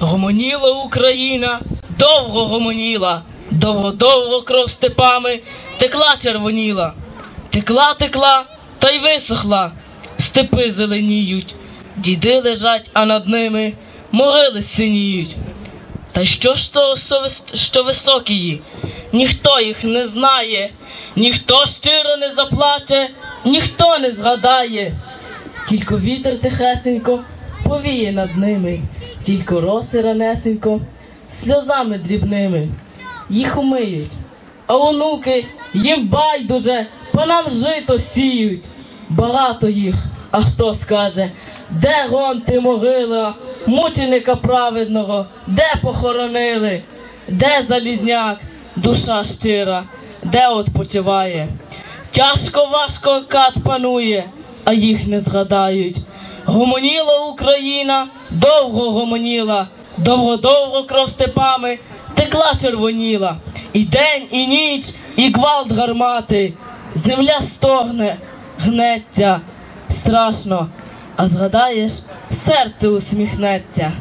Гомоніла Україна, довго гомоніла, довго-довго кров степами текла червоніла, текла, текла, та й висохла, степи зеленіють, діди лежать, а над ними могили синіють. Та що ж то, що високії? Ніхто їх не знає, ніхто щиро не заплаче, ніхто не згадає. Тільки вітер тихесенько повіє над ними, тільки роси ранесенько, сльозами дрібними їх умиють. А онуки їм байдуже, по нам жито сіють. Багато їх, а хто скаже, де гон ти могила, мученика праведного, де похоронили, де залізняк, душа щира, де odpoчиває. Тяжко важко кат панує, а їх не згадають. Гомоніла Україна, довго гомоніла, довго-довго кров степами текла червоніла. І день, і ніч, і гвалт гармати. Земля стогне, гнеться, страшно, а згадаєш, серце усміхнеться.